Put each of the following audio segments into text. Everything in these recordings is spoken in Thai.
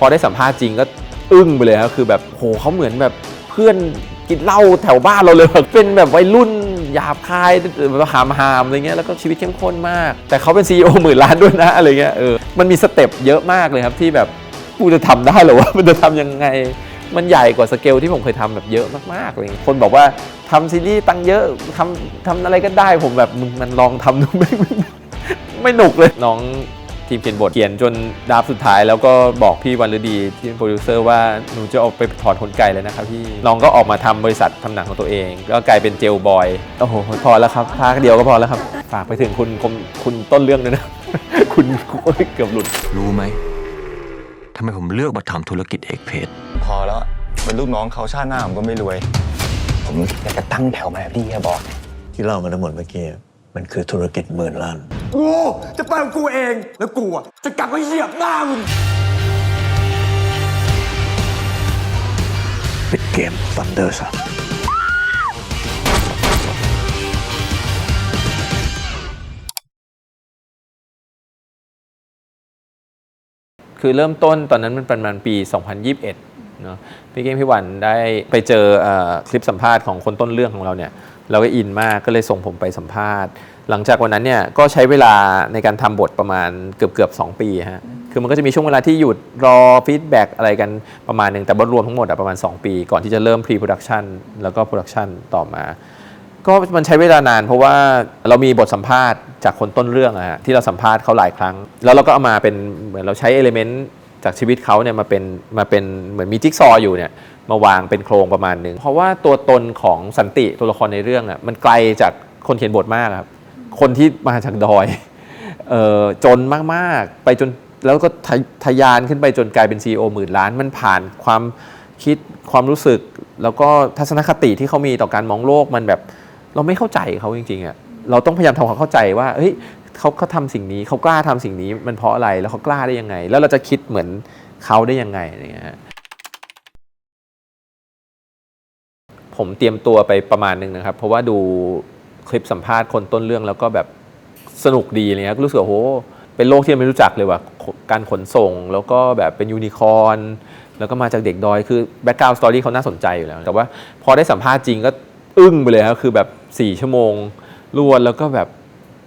พอได้สัมภาษณ์จริงก็อึ้งไปเลยครับคือแบบโหเขาเหมือนแบบเพื่อนกินเหล้าแถวบ้านเราเลยเป็นแบบวัยรุ่นหยาบคายหามหามอะไรเงี้ยแล้วก็ชีวิตเข้มข้นมาก แต่เขาเป็น CEO หมื่นล้านด้วยนะอะไรเงี้ยเออมันมีสเต็ปเยอะมากเลยครับที่แบบกูจะทำได้หรอวะมันจะทำยังไง มันใหญ่กว่าสเกลที่ผมเคยทำแบบเยอะมากๆเลยคนบอกว่าทำซีรีส์ตังเยอะทำทำอะไรก็ได้ผมแบบมึงมันลองทำดูไม่ไม่หนุกเลยน้อง ทีมเขียนบทเขียนจนดราฟต์สุดท้ายแล้วก็บอกพี่วันฤดีที่เป็นโปรดิวเซอร์ว่าหนูจะออกไปถอนขนไก่เลยนะครับพี่น้องก็ออกมาทำบริษัททำหนังของตัวเอง ก็กลายเป็นเจลบอยโอ้โหพอแล้วครับภาคเดียวก็พอแล้วครับ ฝากไปถึงคุณคุณคุณต้นเรื่องด้วยนะคุณโอ้ยเกือบหลุดรู้ไหมทำไมผมเลือกมาทำธุรกิจเอกเพจพอแล้วเป็นลูกน้องเขาชาติหน้าผมก็ไม่รวย ผมอยากจะตั้งแถวมาแบบที่เฮียบอก ที่เล่ามาทั้งหมดเมื่อกี้ มันคือธุรกิจหมื่นล้าน กูจะไปของกูเอง แล้วกูอะจะกลับมาเหยียบหน้ามึงปิดเกม Thunder ซะคือเริ่มต้นตอนนั้นมันประมาณปี 2021เนาะพี่เก้งพี่หวันได้ไปเจอเออคลิปสัมภาษณ์ของคนต้นเรื่องของเราเนี่ย เราก็อินมากก็เลยส่งผมไปสัมภาษณ์ หลังจากวันนั้นเนี่ยก็ใช้เวลาในการทำบทประมาณเกือบเกือบๆ2ปีฮะคือมันก็จะมีช่วงเวลาที่หยุดรอฟีดแบ็กอะไรกันประมาณหนึ่งแต่บทรวมทั้งหมดอะประมาณ 2 ปี ก่อนที่จะเริ่ม pre-production แล้วก็ production ต่อมาก็มันใช้เวลานานเพราะว่าเรามีบทสัมภาษณ์จากคนต้นเรื่องอะฮะที่เราสัมภาษณ์เขาหลายครั้ง แล้วเราก็เอามาเป็นเหมือนเราใช้เอลิเมนต์จากชีวิตเขาเนี่ยมาเป็นมาเป็นเหมือนมีจิ๊กซออยู่เนี่ย มาวางเป็นโครงประมาณหนึ่งเพราะว่าตัวตนของสันติตัวละครในเรื่องอะมันไกลจากคนเขียนบทมากครับ คนที่มาจากดอยเออจนมากๆ ไปจนแล้วก็ทะทะยานขึ้นไปจนกลายเป็น CEO หมื่นล้านมันผ่านความคิดความรู้สึก แล้วก็ทัศนคติที่เขามีต่อการมองโลกมันแบบเราไม่เข้าใจเขาจริงๆอะเราต้องพยายามทำความเข้าใจว่าเฮ้ยเขาเขาทำสิ่งนี้เขากล้าทำสิ่งนี้มันเพราะอะไรแล้วเขากล้าได้ยังไง แล้วเราจะคิดเหมือนเขาได้ยังไงอะไรเงี้ยฮะ ผมเตรียมตัวไปประมาณหนึงนะครับ เพราะว่าดูคลิปสัมภาษณ์คนต้นเรื่องแล้วก็แบบสนุกดีเงี้ยก็รู้สึกว่าโหเป็นโลกที่ไม่รู้จักเลยว่ะการขนส่ง แล้วก็แบบเป็นยูนิคอร์นแล้วก็มาจากเด็กดอยคือแบ็กกราวด์สตอรี่เขาน่าสนใจอยู่แล้ว แต่ว่าพอได้สัมภาษณ์จริงก็อึ้งไปเลยครับคือแบบ 4 ชั่วโมงรวนแล้วก็แบบ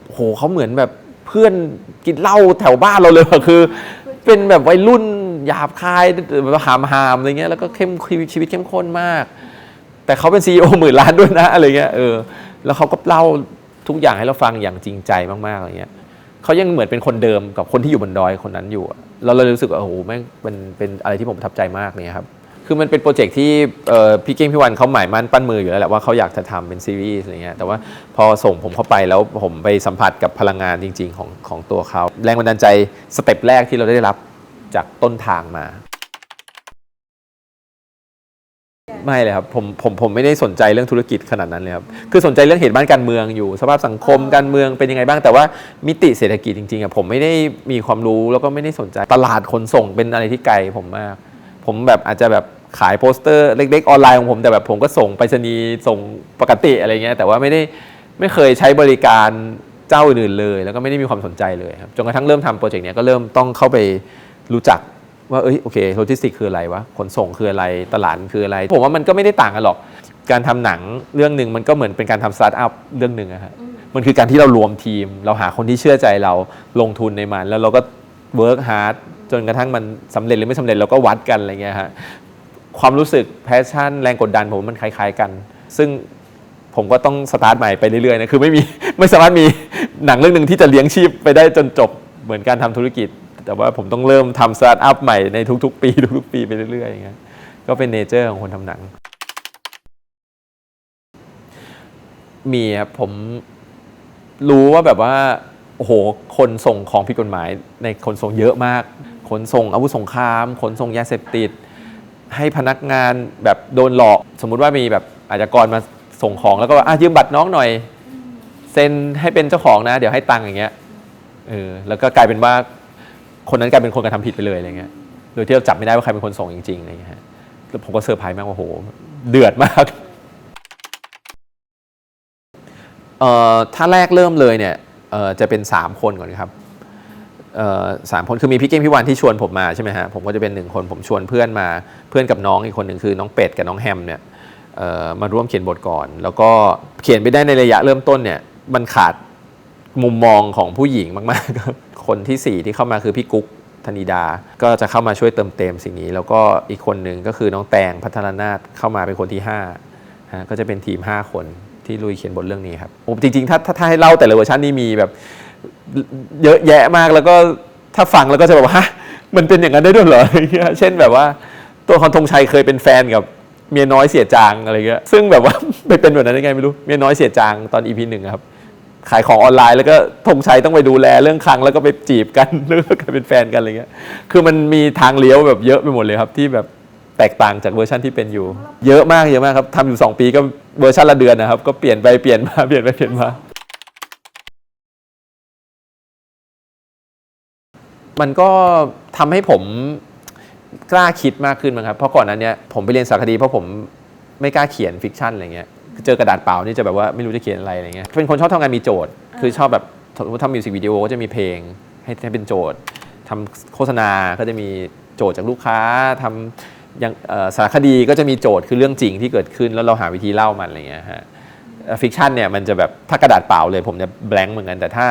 โหเขาเหมือนแบบเพื่อนกินเหล้าแถวบ้านเราเลยว่ะคือ เป็นแบบวัยรุ่นหยาบคายหามหามอะไรเงี้ยแล้วก็เข้มชีวิตเข้มข้นมาก แต่เขาเป็น CEO หมื่นล้านด้วยนะอะไรเงี้ยเออแล้วเขาก็เล่าทุกอย่างให้เราฟังอย่างจริงใจมากๆอะไรเงี้ยเขายังเหมือนเป็นคนเดิมกับคนที่อยู่บนดอยคนนั้นอยู่อะแล้วเรารู้สึกว่าโอ้โหแม่งเป็นเป็นอะไรที่ผมประทับใจมากเลยครับคือมันเป็นโปรเจกต์ที่พี่เก้งพี่วันเขาหมายมั่นปั้นมืออยู่แล้วแหละว่าเขาอยากจะทำเป็นซีรีส์อะไรเงี้ยแต่ว่าพอส่งผมเข้าไปแล้วผมไปสัมผัสกับพลังงานจริง ๆ ของของตัวเขา แรงบันดาลใจสเต็ปแรกที่เราได้รับจากต้นทางมา ไม่เลยครับผมผมผมไม่ได้สนใจเรื่องธุรกิจขนาดนั้นเลยครับคือสนใจเรื่องเหตุบ้านการเมืองอยู่ สภาพสังคมการเมืองเป็นยังไงบ้างแต่ว่ามิติเศรษฐกิจจริงๆอะผมไม่ได้มีความรู้แล้วก็ไม่ได้สนใจตลาดขนส่งเป็นอะไรที่ไกลผมมาก ผมแบบอาจจะแบบขายโปสเตอร์เล็ก ๆ ออนไลน์ของผมแต่แบบผมก็ส่งไปรษณีย์ส่งปกติอะไรเงี้ยแต่ว่าไม่ได้ไม่เคยใช้บริการเจ้าอื่นๆเลย แล้วก็ไม่ได้มีความสนใจเลยครับจนกระทั่งเริ่มทำโปรเจกต์เนี้ยก็เริ่มต้องเข้าไปรู้จัก ว่าเอ้ยโอเคโลจิสติกคืออะไรวะขนส่งคืออะไรตลาดคืออะไร ผมว่ามันก็ไม่ได้ต่างกันหรอก การทำหนังเรื่องหนึ่งมันก็เหมือนเป็นการทำสตาร์ทอัพเรื่องหนึ่งอะฮะมันคือการที่เรารวมทีม เราหาคนที่เชื่อใจเราลงทุนในมัน แล้วเราก็เวิร์กฮาร์ดจนกระทั่งมันสำเร็จหรือไม่สำเร็จเราก็วัดกันอะไรเงี้ยฮะความรู้สึกแพชชั่นแรงกดดันผมว่ามันคล้าย ๆกัน ซึ่งผมก็ต้องสตาร์ทใหม่ไปเรื่อยๆนะคือไม่มีไม่สามารถมีหนังเรื่องหนึ่งที่จะเลี้ยงชีพไปได้จนจบเหมือนการทำธุรกิจ แต่ว่าผมต้องเริ่มทำสตาร์ทอัพใหม่ในทุก ๆ ปี ทุกๆปีไปเรื่อยๆอย่างเงี้ยก็เป็นเนเจอร์ของคนทำหนัง มีครับผมรู้ว่าแบบว่าโอ้โหคนส่งของผิดกฎหมาย ในขนส่งเยอะมากขนส่งอาวุธสงครามขนส่งยาเสพติด ให้พนักงานแบบโดนหลอก สมมุติว่ามีแบบอาชญากรมาส่งของแล้วก็ว่าอะยืมบัตรน้องหน่อยเซ็นให้เป็นเจ้าของนะ เดี๋ยวให้ตังค์อย่างเงี้ยเออแล้วก็กลายเป็นว่า คนนั้นกลายเป็นคนกระทำผิดไปเลยอะไรเงี้ยโดยที่เราจับไม่ได้ว่าใครเป็นคนส่งจริงๆอะไรเงี้ยฮะแล้วผมก็เซอร์ไพรส์มากว่าโหเดือดมากเอ่อถ้าแรกเริ่มเลยเนี่ยเอ่อจะเป็น 3 คนก่อนครับเอ่อสามคนคือมีพี่เก้งพี่วันที่ชวนผมมาใช่ไหมฮะผมก็จะเป็นหนึ่งคนผมชวนเพื่อนมาเพื่อนกับน้องอีกคนหนึ่งคือน้องเป็ดกับน้องแฮมเนี่ยเอ่อมาร่วมเขียนบทก่อน แล้วก็เขียนไปได้ในระยะเริ่มต้นเนี่ยมันขาดมุมมองของผู้หญิงมากๆครับ คนที่สี่ที่เข้ามาคือพี่กุ๊กธนิดา ก็จะเข้ามาช่วยเติมเต็มสิ่งนี้ แล้วก็อีกคนหนึ่งก็คือน้องแตงพัฒนานาถเข้ามาเป็นคนที่ห้าฮะก็จะเป็นทีม 5 คนที่ลุยเขียนบทเรื่องนี้ครับโอ้จริงๆถ้าถ้าให้เล่าแต่ละเวอร์ชันนี่มีแบบเยอะแยะมากแล้วก็ถ้าฟังแล้วก็จะแบบว่าฮะมันเป็นอย่างนั้นได้ด้วยเหรออะไรเงี้ยเช่นแบบว่าตัวคอนธงชัยเคยเป็นแฟนกับเมียน้อยเสียจางอะไรเงี้ยซึ่งแบบว่าไปเป็นแบบนั้นได้ไงไม่รู้เมียน้อยเสียจางตอนอีพีหนึ่งครับ ขายของออนไลน์แล้วก็ธงชัยต้องไปดูแลเรื่องคลังแล้วก็ไปจีบกันแล้วก็กลายเป็นแฟนกันอะไรเงี้ยคือมันมีทางเลี้ยวแบบเยอะไปหมดเลยครับที่แบบแตกต่างจากเวอร์ชันที่เป็นอยู่ เยอะมากเยอะมากครับทำอยู่ 2 ปีก็เวอร์ชันละเดือนนะครับ ก็เปลี่ยนไปเปลี่ยนมาเปลี่ยนไปเปลี่ยนมา มันก็ทำให้ผมกล้าคิดมากขึ้นมั้งครับ เพราะก่อนนั้นเนี่ยผมไปเรียนสารคดีเพราะผมไม่กล้าเขียนฟิกชันอะไรเงี้ย เจอกระดาษเปล่านี่จะแบบว่าไม่รู้จะเขียนอะไรอะไรเงี้ยเป็นคนชอบทำงานมีโจทย์ คือชอบแบบสมมติทำมิวสิกวิดีโอก็จะมีเพลงให้ให้เป็นโจทย์ทำโฆษณาก็จะมีโจทย์จากลูกค้าทำอย่างเอ่อสารคดีก็จะมีโจทย์คือเรื่องจริงที่เกิดขึ้นแล้วเราหาวิธีเล่ามันอะไรเงี้ยฮะฟิกชันเนี่ยมันจะแบบถ้ากระดาษเปล่าเลยผมจะแบงค์เหมือนกัน แต่ถ้า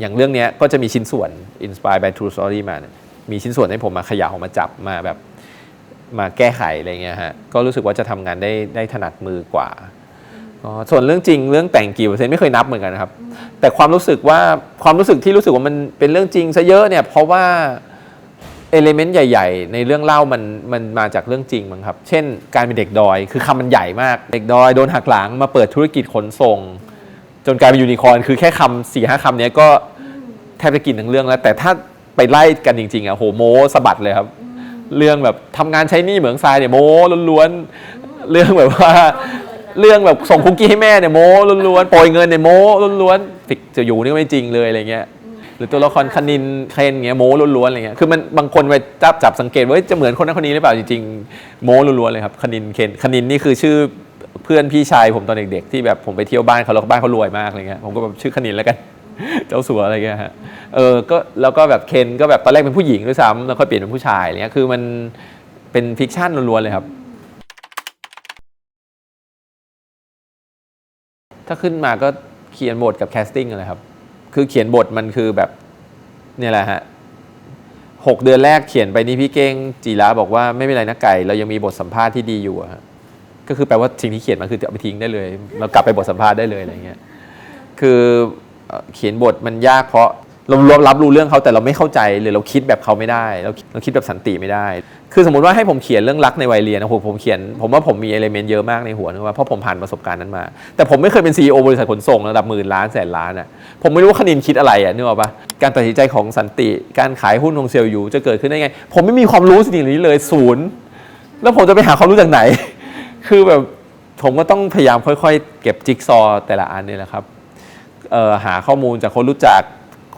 อย่างเรื่องเนี้ยก็จะมีชิ้นส่วน inspired by true story มาเนี่ยมีชิ้นส่วนให้ผมมาขยาวมาจับมาแบบมาแก้ไขอะไรเงี้ยฮะก็รู้สึกว่าจะทำงานได้ได้ถนัดมือกว่า ก็ส่วนเรื่องจริงเรื่องแต่งกี่เปอร์เซ็นต์ไม่เคยนับเหมือนกันนะครับ แต่ความรู้สึกว่าความรู้สึกที่รู้สึกว่ามันเป็นเรื่องจริงซะเยอะเนี่ยเพราะว่าเอลิเมนต์ใหญ่ ๆ ในเรื่องเล่ามันมันมาจากเรื่องจริงมั้งครับ เช่น การเป็นเด็กดอย คือคำมันใหญ่มาก เด็กดอยโดนหักหลังมาเปิดธุรกิจขนส่ง จนกลายเป็นยูนิคอร์นคือแค่คำสี่ห้าคำนี้ก็แทบจะกินทั้งเรื่องแล้ว แต่ถ้าไปไล่กันจริงๆอะโหโมสะบัดเลยครับ เรื่องแบบทำงานใช้หนี้เหมืองทรายเนี่ยโมล้วนๆเรื่องแบบว่า เรื่องแบบส่งคุกกี้ให้แม่เนี่ยโมล้วนๆโปรยเงินเนี่ยโมล้วนๆฟิกจะอยู่นี่ก็ไม่จริงเลยอะไรเงี้ยหรือตัวละครคณินเคนเงี้ยโม้ล้วนๆอะไรเงี้ยคือมันบางคนไปจับจับสังเกตว่าจะเหมือนคนนั้นคนนี้หรือเปล่าจริงๆโม้ล้วนๆเลยครับคณินเคนคณินนี่คือชื่อเพื่อนพี่ชายผมตอนเด็กๆที่แบบผมไปเที่ยวบ้านเขาแล้วบ้านเขารวยมากอะไรเงี้ยผมก็แบบชื่อคณินแล้วกันเจ้าสัวอะไรเงี้ยฮะเออก็แล้วก็แบบเคนก็แบบตอนแรกเป็นผู้หญิงด้วยซ้ำแล้วค่อยเปลี่ยนเป็นผู้ชายอะไรเงี้ยคือมันเป็นฟิกชันล้วนๆเลยครับ ถ้าขึ้นมาก็เขียนบทกับแคสติ้งอะไรครับ คือเขียนบทมันคือแบบเนี่ยแหละฮะหกเดือนแรกเขียนไปนี่พี่เก้งจีระบอกว่าไม่เป็นไรนะไก่ เรายังมีบทสัมภาษณ์ที่ดีอยู่อะฮะก็คือแปลว่าสิ่งที่เขียนมาคือเอาไปทิ้งได้เลย เรากลับไปบทสัมภาษณ์ได้เลยอะไรเงี้ยคือเขียนบทมันยากเพราะ เรารับรู้เรื่องเขาแต่เราไม่เข้าใจหรือเราคิดแบบเขาไม่ได้ เราเราคิดแบบสันติไม่ได้ คือสมมติว่าให้ผมเขียนเรื่องรักในวัยเรียนนะผมผมเขียนผมว่าผมมีเอลเมนต์เยอะมากในหัวนึกว่าเพราะผมผ่านประสบการณ์นั้นมา แต่ผมไม่เคยเป็น CEO บริษัทขนส่งระดับหมื่นล้านแสนล้านอะผมไม่รู้ว่าคณินคิดอะไรอะนึกออกปะการตัดสินใจของสันติ การขายหุ้นของเซลล์อยู่จะเกิดขึ้นได้ไง ผมไม่มีความรู้สิ่งนี้เลยศูนย์แล้วผมจะไปหาความรู้จากไหน คือแบบผมก็ต้องพยายามค่อย ๆ เก็บจิ๊กซอแต่ละอันนี่แหละครับหาข้อมูลจากคนรู้จัก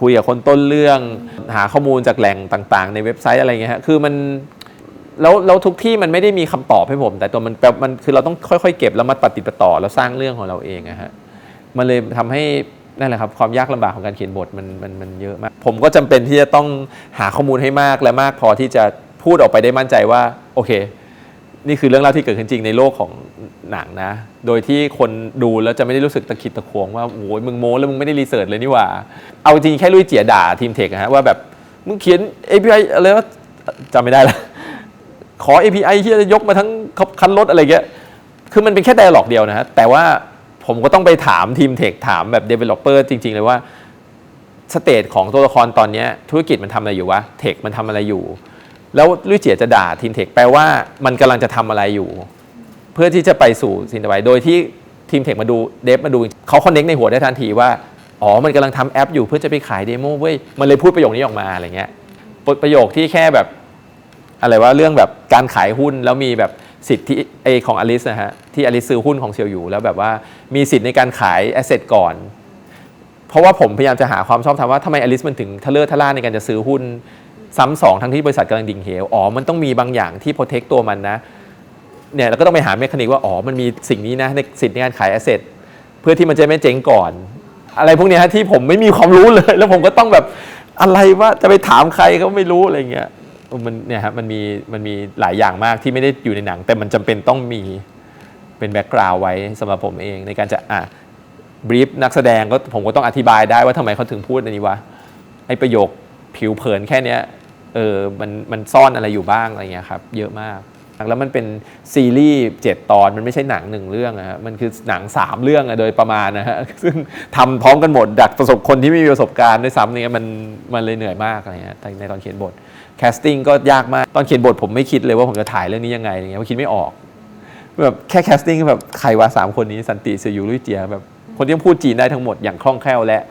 คุยกับคนต้นเรื่อง หาข้อมูลจากแหล่งต่าง ๆ ในเว็บไซต์อะไรเงี้ยฮะคือมันแล้วแล้วทุกที่มันไม่ได้มีคำตอบให้ผม แต่ตัวมันแปลมันคือเราต้องค่อยๆ เก็บแล้วมาปฏิดปต่อแล้วสร้างเรื่องของเราเองอะฮะมันเลยทำให้นั่นแหละครับความยากลำบากของการเขียนบทมันมันมันเยอะมาก ผมก็จำเป็นที่จะต้องหาข้อมูลให้มากและมากพอที่จะพูดออกไปได้มั่นใจว่าโอเค นี่คือเรื่องเล่าที่เกิดขึ้นจริงในโลกของ หนังนะ โดยที่คนดูแล้วจะไม่ได้รู้สึกตะขิดตะขวงว่าโอ้ยมึงโม้แล้วมึงไม่ได้รีเสิร์ชเลยนี่หว่า เอาจริงแค่ลุยเจียด่าทีมเทคนะฮะว่าแบบมึงเขียน API อะไรวะจำไม่ได้ละขอ API ที่จะยกมาทั้งคันรถอะไรเงี้ยคือมันเป็นแค่ d ด a l ล็อกเดียวนะฮะแต่ว่าผมก็ต้องไปถามทีมเทคถามแบบ Developer จริง ๆ เลยว่าสเตจของตัวละครตอนนี้ธุรกิจมันทำอะไรอยู่วะเทคมันทำอะไรอยู่ แล้วลุยเจียจะด่าทีมเทคแปลว่ามันกำลังจะทำอะไรอยู่ เพื่อที่จะไปสู่สิ่งต่อไปโดยที่ทีมเทคมาดูเดฟมาดูเขาคอนเน็กในหัวได้ทันทีว่า อ๋อ มันกำลังทำแอปอยู่เพื่อจะไปขายเดโมเว้ย มันเลยพูดประโยคนี้ออกมาอะไรเงี้ยประโยคที่แค่แบบ อะไรว่าเรื่องแบบการขายหุ้นแล้วมีแบบสิทธิเอของอลิสนะฮะ ที่อลิสซื้อหุ้นของเซียวอยู่ แล้วแบบว่ามีสิทธิ์ในการขายแอสเซทก่อน เพราะว่าผมพยายามจะหาความชอบธรรมว่าทำไมอลิสมันถึงทะเลอร์ทะล่าในการจะซื้อหุ้นซ้ำสองทั้งที่บริษัทกำลังดิ่งเหวอ๋อมันต้องมีบางอย่างที่โปรเทคตัวมันนะ เนี่ยเราก็ต้องไปหาเมคานิกว่าอ๋อมันมีสิ่งนี้นะในสิทธิ์ในการขายแอสเซทเพื่อที่มันจะไม่เจ๊งก่อน อะไรพวกนี้ฮะที่ผมไม่มีความรู้เลย แล้วผมก็ต้องแบบอะไรวะจะไปถามใครก็ไม่รู้อะไรเงี้ยมันเนี่ยครับมันมีมันมีหลายอย่างมากที่ไม่ได้อยู่ในหนัง แต่มันจำเป็นต้องมีเป็นแบ็กกราวด์ไว้สำหรับผมเองในการจะอะบรีฟนักแสดงก็ผมก็ต้องอธิบายได้ว่าทำไมเขาถึงพูดอันนี้วะไอประโยคผิวเผินแค่เนี้ยเออมันมันซ่อนอะไรอยู่บ้างอะไรเงี้ยครับ เยอะมาก แล้วมันเป็นซีรีส์เจ็ดตอนมันไม่ใช่หนังหนึ่งเรื่องอะฮะมันคือหนังสามเรื่องอะโดยประมาณนะฮะซึ่งทำพร้อมกันหมดดักประสบคนที่ไม่มีประสบการณ์ด้วยซ้ำเนี่ยมันมันเลยเหนื่อยมากอะไรเงี้ยในตอนเขียนบทแคสติ้งก็ยากมากตอนเขียนบทผมไม่คิดเลยว่าผมจะถ่ายเรื่องนี้ยังไงอะไรเงี้ยคิดไม่ออกแบบแค่แคสติ้งแบบใครวะสามคนนี้สันติเสยยูลุยเจียแบบคนที่พูดจีนได้ทั้งหมดอย่างคล่องแคล่วและ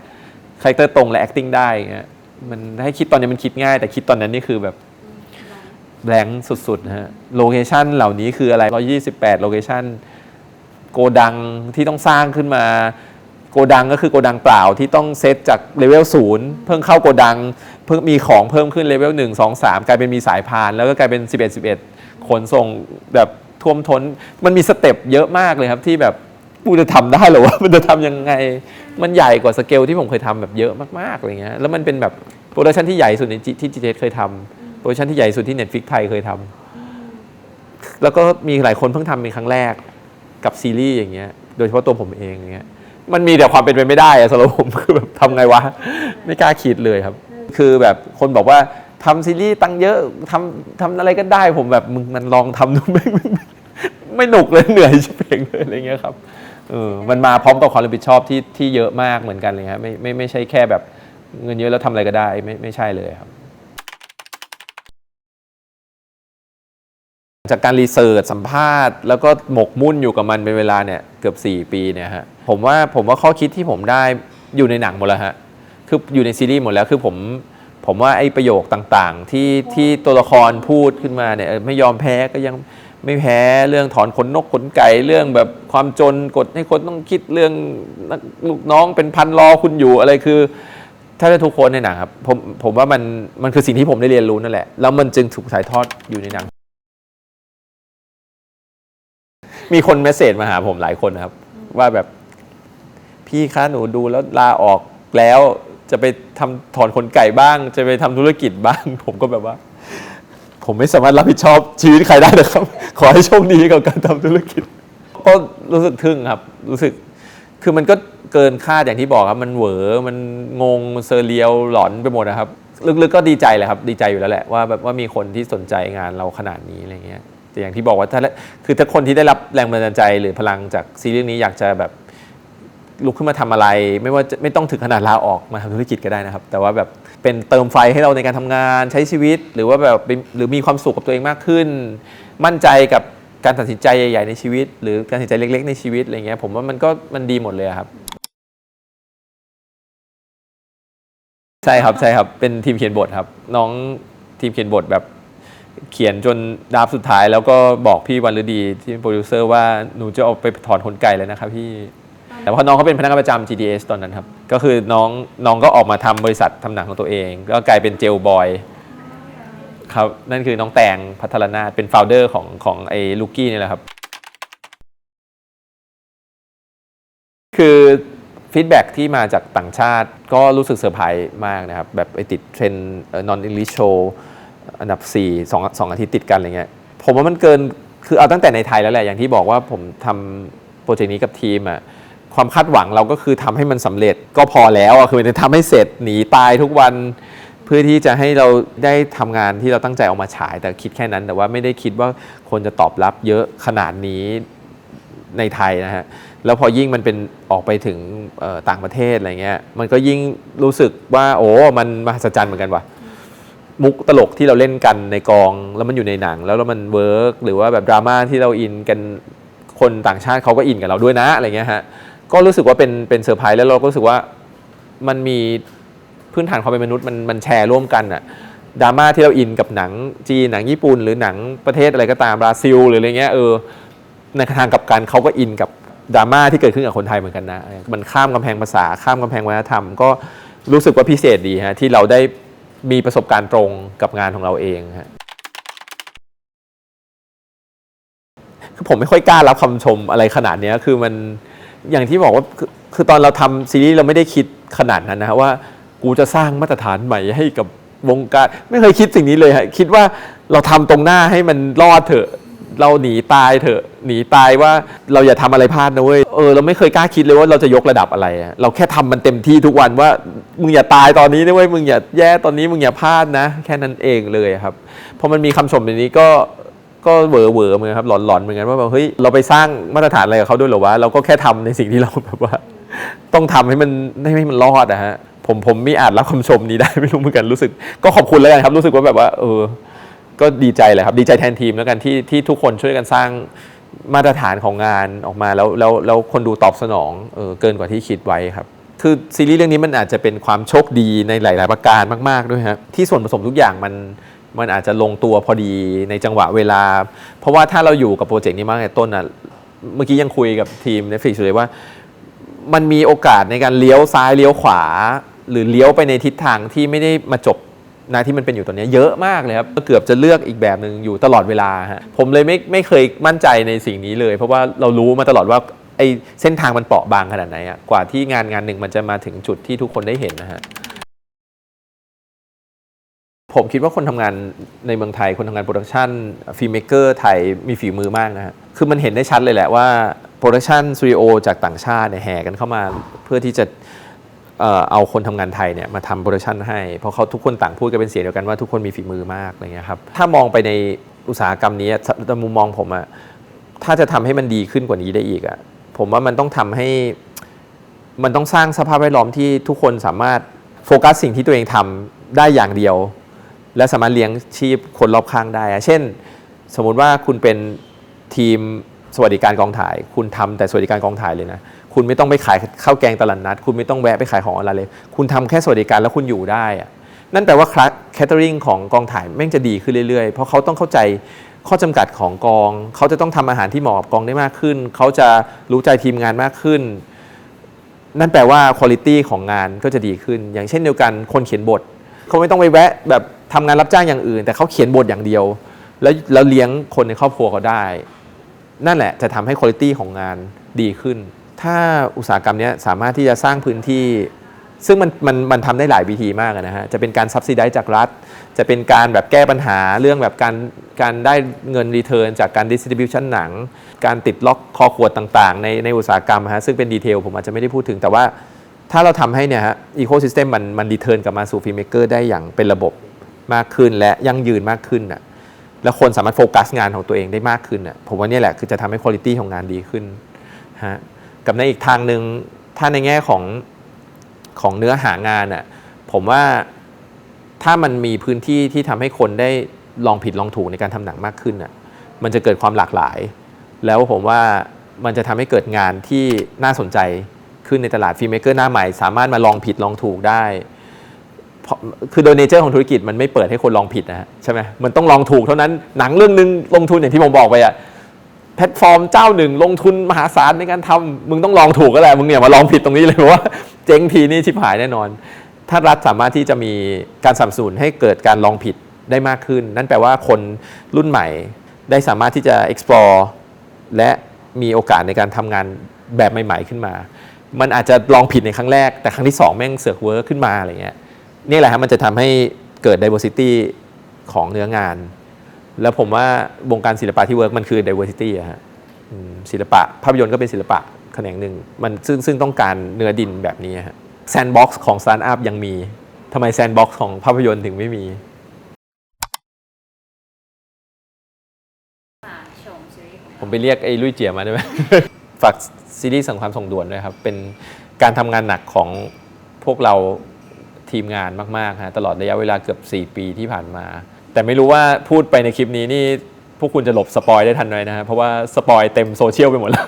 คาแรคเตอร์ตรงและ acting ได้เงี้ยมันให้คิดตอนนี้มันคิดง่าย แต่คิดตอนนั้นนี่คือแบบ แบงค์สุดๆนะฮะโลเคชันเหล่านี้คืออะไร 128 โลเคชันโกดังที่ต้องสร้างขึ้นมา โกดังก็คือโกดังเปล่าที่ต้องเซตจากเลเวลศูนย์เพิ่งเข้าโกดัง เพิ่งมีของเพิ่มขึ้นเลเวล1 2 3กลายเป็นมีสายพาน แล้วก็กลายเป็น 11 11 ขนส่งแบบท่วมท้น มันมีสเต็ปเยอะมากเลยครับที่แบบกูจะทำได้หรอวะมันจะทำยังไง มันใหญ่กว่าสเกลที่ผมเคยทำแบบเยอะมากๆอะไรเงี้ยแล้วมันเป็นแบบโปรดักชันที่ใหญ่สุดในที่ที่จีเคยทำโปรดักชันที่ใหญ่สุดที่ Netflix ไทยเคยทำแล้วก็มีหลายคนเพิ่งทำเป็นครั้งแรกกับซีรีส์อย่างเงี้ย โดยเฉพาะตัวผมเองอย่างเงี้ย มันมีแต่ความเป็นไปไม่ได้อะสำหรับผมคือแบบทำไงวะ ไม่กล้าคิดเลยครับ คือแบบคนบอกว่าทำซีรีส์ตังค์เยอะทำทำอะไรก็ได้ผมแบบมึงมันลองทำดูไม่ไม่ไม่ไม่หนุกเลยเหนื่อยชิบเองเลยอะไรเงี้ยครับเออมันมาพร้อมกับความรับผิดชอบที่ที่เยอะมากเหมือนกันเลยครับไม่ไม่ไม่ใช่แค่แบบเงินเยอะแล้วทำอะไรก็ได้ไม่ไม่ใช่เลยครับ จากการรีเสิร์ชสัมภาษณ์แล้วก็หมกมุ่นอยู่กับมันเป็นเวลาเนี่ยเกือบ 4 ปีเนี่ยฮะผมว่าผมว่าข้อคิดที่ผมได้อยู่ในหนังหมดแล้วฮะคืออยู่ในซีรีส์หมดแล้วคือผมผมว่าไอ้ประโยคต่างๆ ที่ที่ตัวละครพูดขึ้นมาเนี่ยไม่ยอมแพ้ก็ยังไม่แพ้เรื่องถอนขนนกขนไก่เรื่องแบบความจนกดให้คนต้องคิดเรื่องลูกน้องเป็นพันรอคุณอยู่อะไรคือถ้าจะทุกคนในหนังครับผมผมว่ามันมันคือสิ่งที่ผมได้เรียนรู้นั่นแหละ แล้วมันจึงถูกถ่ายทอดอยู่ในหนัง มีคนเมสเซจมาหาผมหลายคนนะครับ ว่าแบบพี่คะหนูดูแล้วลาออกแล้วจะไปทำถอนขนไก่บ้าง จะไปทำธุรกิจบ้าง ผมก็แบบว่า ผมไม่สามารถรับผิดชอบชีวิตใครได้นะครับ ขอให้โชคดีกับการทำธุรกิจ ก็รู้สึกทึ่งครับ รู้สึก คือมันก็เกินคาดอย่างที่บอกครับ มันเหวอมันงงเซร์เรียลหลอนไปหมดนะครับ ลึกๆก็ดีใจแหละครับ ดีใจอยู่แล้วแหละว่าแบบว่ามีคนที่สนใจงานเราขนาดนี้อะไรเงี้ย แต่อย่างที่บอกว่าถ้าคือถ้าคนที่ได้รับแรงบันดาลใจหรือพลังจากซีรีส์นี้อยากจะแบบลุกขึ้นมาทำอะไร ไม่ว่าจะไม่ต้องถึงขนาดลาออกมาทำธุรกิจก็ได้นะครับ แต่ว่าแบบเป็นเติมไฟให้เราในการทำงานใช้ชีวิต หรือว่าแบบหรือมีความสุขกับตัวเองมากขึ้น มั่นใจกับการตัดสินใจใหญ่ๆในชีวิต หรือการตัดสินใจเล็ก ๆ ในชีวิตอะไรเงี้ยผมว่ามันก็มันดีหมดเลยครับใช่ครับใช่ครับเป็นทีมเขียนบทครับ น้องทีมเขียนบทแบบ เขียนจนดราฟต์สุดท้ายแล้วก็บอกพี่วันฤดีที่เป็นโปรดิวเซอร์ว่าหนูจะเอาไปถอนขนไก่เลยนะครับพี่ แต่ว่าน้องเขาเป็นพนักงานประจำ GDS ตอนนั้นครับ ก็คือน้องน้องก็ออกมาทำบริษัททำหนังของตัวเอง ก็กลายเป็นเจลบอยครับนั่นคือน้องแตงพัทรนาถเป็นโฟลเดอร์ของของไอ้ลูกี้นี่แหละครับ คือฟีดแบ็ที่มาจากต่างชาติก็รู้สึกเซอร์ไพรส์มากนะครับ แบบไปติดเทรนด์ non English show อั อันดับ4 2 2อาทิตย์ติดกันอะไรเงี้ยผมว่ามันเกินคือเอาตั้งแต่ในไทยแล้วแหละอย่างที่บอกว่าผมทำโปรเจกต์นี้กับทีมอะความคาดหวังเราก็คือทำให้มันสำเร็จก็พอแล้วอะคือมันจะทำให้เสร็จหนีตายทุกวัน เพื่อที่จะให้เราได้ทำงานที่เราตั้งใจออกมาฉาย แต่คิดแค่นั้น แต่ว่าไม่ได้คิดว่าคนจะตอบรับเยอะขนาดนี้ในไทยนะฮะแล้วพอยิ่งมันเป็นออกไปถึงต่างประเทศอะไรเงี้ยมันก็ยิ่งรู้สึกว่าโอ้มันมหัศจรรย์เหมือนกันว่ะ มุกตลกที่เราเล่นกันในกอง แล้วมันอยู่ในหนังแล้วแล้วมันเวิร์กหรือว่าแบบดราม่าที่เราอินกันคนต่างชาติเขาก็อินกับเราด้วยนะอะไรเงี้ยฮะก็รู้สึกว่าเป็นเป็นเซอร์ไพรส์แล้วเราก็รู้สึกว่ามันมีพื้นฐานความเป็นมนุษย์มันมันแชร์ร่วมกันอะดราม่าที่เราอินกับหนังจีนหนังญี่ปุ่น หรือหนังประเทศอะไรก็ตามบราซิล หรืออะไรเงี้ยเออในทางกับกันเขาก็อินกับดราม่าที่เกิดขึ้นกับคนไทยเหมือนกันนะ มันข้ามกำแพงภาษาข้ามกำแพงวัฒนธรรม ก็รู้สึกว่าพิเศษดีฮะที่เราได้ มีประสบการณ์ตรงกับงานของเราเองฮะคือผมไม่ค่อยกล้ารับคำชมอะไรขนาดนี้คือมันอย่างที่บอกว่าคือตอนเราทำซีรีส์เราไม่ได้คิดขนาดนั้นนะว่ากูจะสร้างมาตรฐานใหม่ให้กับวงการไม่เคยคิดสิ่งนี้เลยฮะคิดว่าเราทำตรงหน้าให้มันรอดเถอะ เราหนีตายเถอะหนีตายว่าเราอย่าทำอะไรพลาดนะเว้ยเออเราไม่เคยกล้าคิดเลยว่าเราจะยกระดับอะไร เราแค่ทำมันเต็มที่ทุกวันว่า มึงอย่าตายตอนนี้นะเว้ยมึงอย่าแย่ตอนนี้มึงอย่าพลาดนะ แค่นั้นเองเลยครับพอมันมีคำชมแบบนี้ก็ก็เหวอเหวอเหมือนครับหลอนหลอนเหมือนกันว่าแบบเฮ้ยเราไปสร้างมาตรฐานอะไรกับเขาด้วยหรอวะเราก็แค่ทำในสิ่งที่เราแบบว่า ต้องทำให้มันให้มันรอดนะฮะผมผมไม่อาจรับคำชมนี้ได้ไม่รู้เหมือนกันรู้สึก ก็ขอบคุณแล้วกันครับ รู้สึกว่าแบบว่า เออ ก็ดีใจแหละครับ ดีใจแทนทีมแล้วกันที่ที่ทุกคนช่วยกันสร้างมาตรฐานของงานออกมาแล้วแล้วแล้วคนดูตอบสนองเออเกินกว่าที่คิดไว้ครับ คือซีรีส์เรื่องนี้มันอาจจะเป็นความโชคดีในหลาย ๆ ประการมาก ๆ ด้วยครับที่ส่วนผสมทุกอย่างมันมันอาจจะลงตัวพอดีในจังหวะเวลา เพราะว่าถ้าเราอยู่กับโปรเจกต์นี้มาตั้งแต่ต้นอะเมื่อกี้ยังคุยกับทีม Netflix อยู่เลยว่า มันมีโอกาสในการเลี้ยวซ้ายเลี้ยวขวา หรือเลี้ยวไปในทิศทางที่ไม่ได้มาจบนาที่มันเป็นอยู่ตอนนี้เยอะมากเลยครับเกือบจะเลือกอีกแบบหนึ่งอยู่ตลอดเวลาฮะผมเลยไม่ไม่เคยมั่นใจในสิ่งนี้เลย เพราะว่าเรารู้มาตลอดว่า ไอ้เส้นทางมันเปราะบางขนาดไหนอะกว่าที่งานงานหนึ่งมันจะมาถึงจุดที่ทุกคนได้เห็นนะฮะผมคิดว่าคนทำงานในเมืองไทยคนทำงานโปรดักชันฟิล์มเมเกอร์ไทยมีฝีมือมากนะฮะคือมันเห็นได้ชัดเลยแหละว่าโปรดักชันสตูดิโอจากต่างชาติเนี่ยแห่กันเข้ามาเพื่อที่จะเอาคนทำงานไทยเนี่ยมาทำโปรดักชันให้ เพราะเขาทุกคนต่างพูดกันเป็นเสียงเดียวกันว่าทุกคนมีฝีมือมากอะไรเงี้ยครับถ้ามองไปในอุตสาหกรรมนี้ในมุมมองผมอะถ้าจะทำให้มันดีขึ้นกว่านี้ได้อีกอะ ผมว่ามันต้องทำให้มันต้องสร้างสภาพแวดล้อมที่ทุกคนสามารถโฟกัสสิ่งที่ตัวเองทำได้อย่างเดียว และสามารถเลี้ยงชีพคนรอบข้างได้ เช่น สมมุติว่าคุณเป็นทีมสวัสดิการกองถ่าย คุณทำแต่สวัสดิการกองถ่ายเลยนะคุณไม่ต้องไปขายข้าวแกงตลาดนัด คุณไม่ต้องแวะไปขายของออนไลน์เลย คุณทำแค่สวัสดิการแล้วคุณอยู่ได้อะ นั่นแปลว่าแคตเตอริงของกองถ่ายแม่งจะดีขึ้นเรื่อยๆ เพราะเขาต้องเข้าใจข้อจำกัดของกอง เขาจะต้องทำอาหารที่เหมาะกับกองได้มากขึ้น เขาจะรู้ใจทีมงานมากขึ้น นั่นแปลว่าคุณภาพของงานก็จะดีขึ้น อย่างเช่นเดียวกันคนเขียนบท เขาไม่ต้องไปแวะแบบทำงานรับจ้างอย่างอื่น แต่เขาเขียนบทอย่างเดียว แล้วแล้วเลี้ยงคนในครอบครัวเขาได้ นั่นแหละจะทำให้คุณภาพของงานดีขึ้น ถ้าอุตสาหกรรมนี้สามารถที่จะสร้างพื้นที่ ซึ่งมันมันมันทำได้หลายวิธีมากนะฮะ จะเป็นการซับซิไดจากรัฐ จะเป็นการแบบแก้ปัญหาเรื่องแบบการการได้เงินรีเทิร์นจากการดิสติบิวชันหนัง การติดล็อกคอขวดต่างๆ ในในอุตสาหกรรมฮะ ซึ่งเป็นดีเทลผมอาจจะไม่ได้พูดถึง แต่ว่าถ้าเราทำให้เนี่ยฮะอีโคซิสเต็มมันมันรีเทิร์นกลับมาสู่ฟิล์มเมเกอร์ได้อย่างเป็นระบบมากขึ้นและยั่งยืนมากขึ้นน่ะ แล้วคนสามารถโฟกัสงานของตัวเองได้มากขึ้นน่ะ ผมว่านี่แหละคือจะทำให้คุณภาพของงานดีขึ้นฮะ กับในอีกทางหนึ่งถ้าในแง่ของ ของเนื้อหางานอะผมว่าถ้ามันมีพื้นที่ที่ทำให้คนได้ลองผิดลองถูกในการทำหนังมากขึ้นอะมันจะเกิดความหลากหลาย แล้วผมว่ามันจะทำให้เกิดงานที่น่าสนใจขึ้นในตลาดฟิล์มเมเกอร์หน้าใหม่ สามารถมาลองผิดลองถูกได้คือโดยเนเจอร์ของธุรกิจมันไม่เปิดให้คนลองผิดนะฮะใช่ไหมมันต้องลองถูกเท่านั้นหนังเรื่องนึงลงทุนอย่างที่ผมบอกไปอะ แพลตฟอร์มเจ้าหนึ่ง ลงทุนมหาศาลในการทำมึงต้องลองถูกก็แหละมึงเนี่ยมาลองผิดตรงนี้เลยเพราะว่าเจ๊งทีนี่ชิบหายแน่นอน ถ้ารัฐสามารถที่จะมีการสนับสนุนให้เกิดการลองผิดได้มากขึ้น นั่นแปลว่าคนรุ่นใหม่ได้สามารถที่จะ explore และมีโอกาสในการทำงานแบบใหม่ ๆ ขึ้นมา มันอาจจะลองผิดในครั้งแรก แต่ครั้งที่สองแม่งเสือกเวิร์กขึ้นมาอะไรเงี้ย นี่แหละฮะมันจะทำให้เกิด diversity ของเนื้องาน แล้วผมว่าวงการศิลปะที่เวิร์กมันคือ diversity อะฮะอืมศิลปะ ภาพยนตร์ก็เป็นศิลปะแขนงหนึ่งมันซึ่งซึ่งต้องการเนื้อดินแบบนี้ฮะแซนด์บ็อกซ์ของสตาร์ทอัพยังมีทำไมแซนด์บ็อกซ์ของภาพยนตร์ถึงไม่มีชมซีรีส์ของผมไปเรียกไอ้ลุยเจียมาได้ไหมฝากซีรีส์สังความส่งด่วนด้วยครับ เป็นการทำงานหนักของพวกเราทีมงานมาก ๆ ฮะ ตลอดระยะเวลาเกือบ 4 ปีที่ผ่านมา แต่ไม่รู้ว่าพูดไปในคลิปนี้นี่พวกคุณจะหลบสปอยได้ทันไหมนะฮะเพราะว่าสปอยเต็มโซเชียลไปหมดแล้ว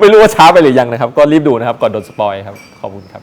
ไม่รู้ว่าช้าไปหรือยังนะครับ ก็รีบดูนะครับก่อนโดนสปอยครับ ขอบคุณครับ